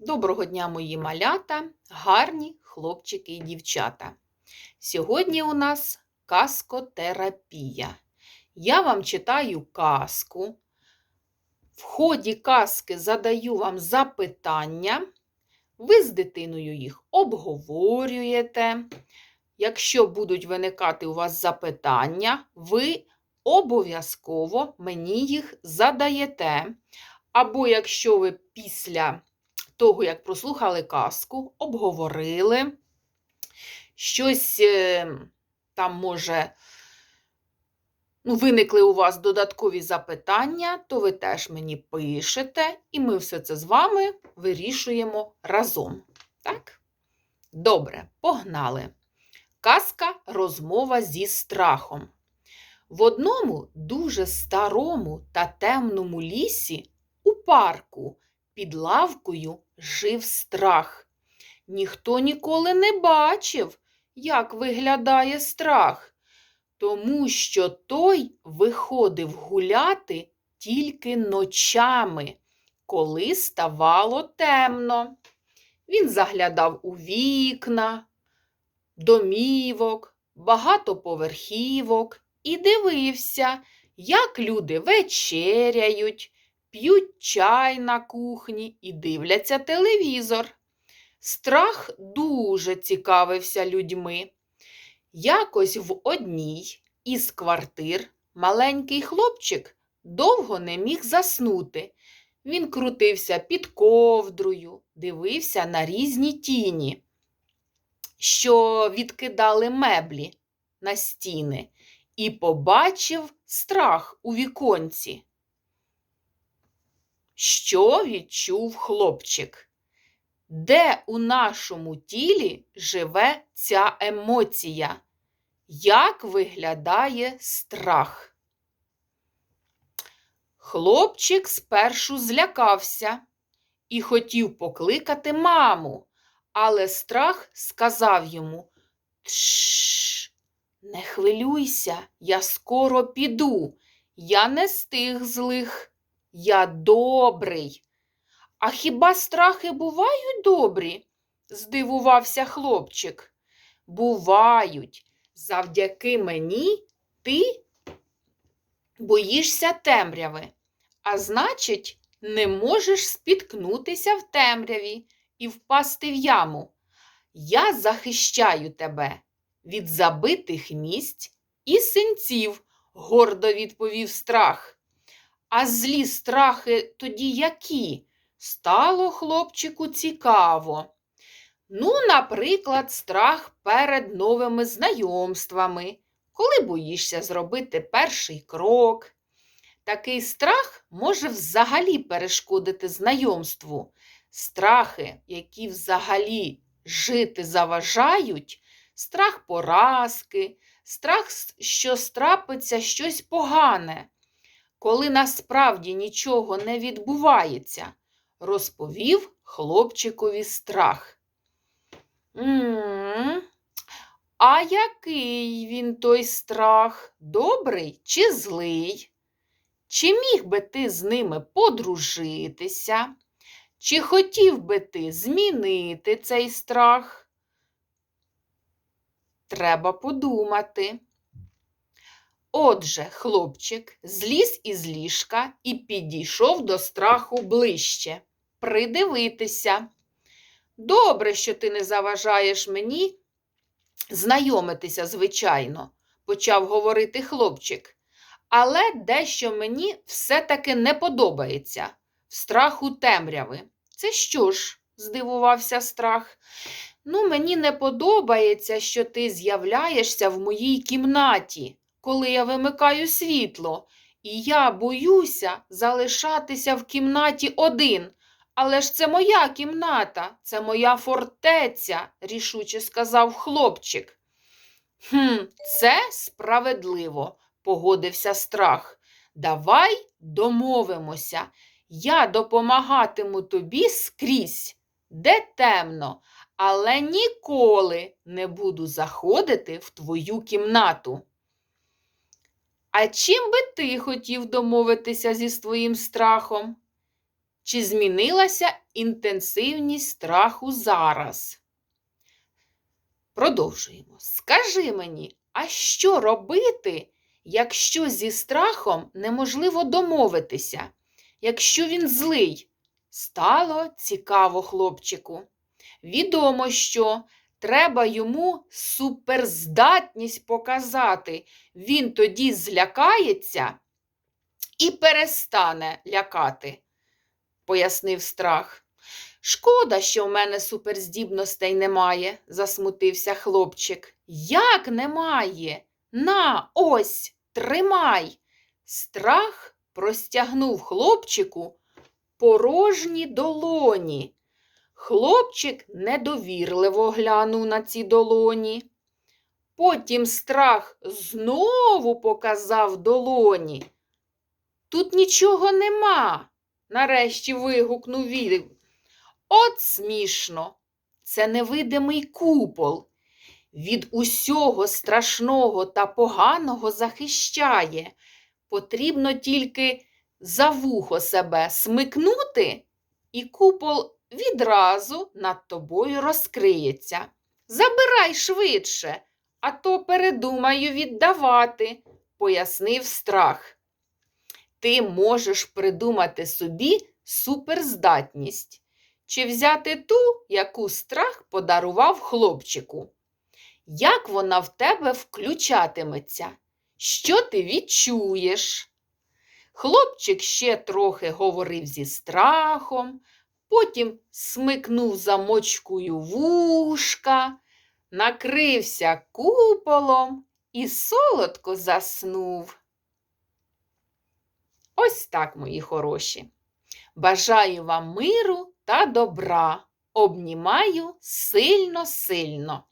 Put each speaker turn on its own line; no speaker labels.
Доброго дня, мої малята, гарні хлопчики і дівчата. Сьогодні у нас казкотерапія. Я вам читаю казку. В ході казки задаю вам запитання. Ви з дитиною їх обговорюєте. Якщо будуть виникати у вас запитання, ви обов'язково мені їх задаєте. Або якщо ви після того, як прослухали казку, обговорили, щось е, там може ну, виникли у вас додаткові запитання, то ви теж мені пишете, і ми все це з вами вирішуємо разом. Так? Добре, погнали. Казка розмова зі страхом. В одному дуже старому та темному лісі у парку під лавкою жив страх. Ніхто ніколи не бачив, як виглядає страх, тому що той виходив гуляти тільки ночами, коли ставало темно. Він заглядав у вікна, домівок, багатоповерхівок і дивився, як люди вечеряють, п'ють чай на кухні і дивляться телевізор. Страх дуже цікавився людьми. Якось в одній із квартир маленький хлопчик довго не міг заснути. Він крутився під ковдрою, дивився на різні тіні, що відкидали меблі на стіни, і побачив страх у віконці. Що відчув хлопчик? Де у нашому тілі живе ця емоція? Як виглядає страх? Хлопчик спершу злякався і хотів покликати маму, але страх сказав йому Тш, не хвилюйся, я скоро піду, я не з тих злих. Я добрий. А хіба страхи бувають добрі? здивувався хлопчик. Бувають. Завдяки мені ти боїшся темряви, а значить, не можеш спіткнутися в темряві і впасти в яму. Я захищаю тебе від забитих місць і синців, гордо відповів страх. А злі страхи тоді які? Стало хлопчику цікаво. Ну, наприклад, страх перед новими знайомствами, коли боїшся зробити перший крок. Такий страх може взагалі перешкодити знайомству. Страхи, які взагалі жити заважають, страх поразки, страх, що страпиться щось погане коли насправді нічого не відбувається, розповів хлопчикові страх. М-м, а який він той страх? Добрий чи злий? Чи міг би ти з ними подружитися? Чи хотів би ти змінити цей страх? Треба подумати. Отже, хлопчик зліз із ліжка і підійшов до страху ближче. Придивитися. Добре, що ти не заважаєш мені знайомитися, звичайно, почав говорити хлопчик. Але дещо мені все-таки не подобається в страху темряви. Це що ж? здивувався страх. Ну, мені не подобається, що ти з'являєшся в моїй кімнаті коли я вимикаю світло, і я боюся залишатися в кімнаті один. Але ж це моя кімната, це моя фортеця, рішуче сказав хлопчик. «Хм, Це справедливо, погодився страх. Давай домовимося. Я допомагатиму тобі скрізь, де темно, але ніколи не буду заходити в твою кімнату. А чим би ти хотів домовитися зі своїм страхом? Чи змінилася інтенсивність страху зараз? Продовжуємо. Скажи мені, а що робити, якщо зі страхом неможливо домовитися, якщо він злий? Стало цікаво хлопчику. Відомо, що треба йому суперздатність показати. Він тоді злякається і перестане лякати, пояснив страх. Шкода, що в мене суперздібностей немає, засмутився хлопчик. Як немає? На, ось, тримай. Страх простягнув хлопчику порожні долоні. Хлопчик недовірливо глянув на ці долоні. Потім страх знову показав долоні. Тут нічого нема, нарешті вигукнув він. От смішно, це невидимий купол. Від усього страшного та поганого захищає. Потрібно тільки за вухо себе смикнути, і купол відразу над тобою розкриється. Забирай швидше, а то передумаю віддавати, пояснив страх. Ти можеш придумати собі суперздатність чи взяти ту, яку страх подарував хлопчику. Як вона в тебе включатиметься? Що ти відчуєш? Хлопчик ще трохи говорив зі страхом, потім смикнув замочкою вушка, накрився куполом і солодко заснув. Ось так, мої хороші. Бажаю вам миру та добра. Обнімаю сильно-сильно.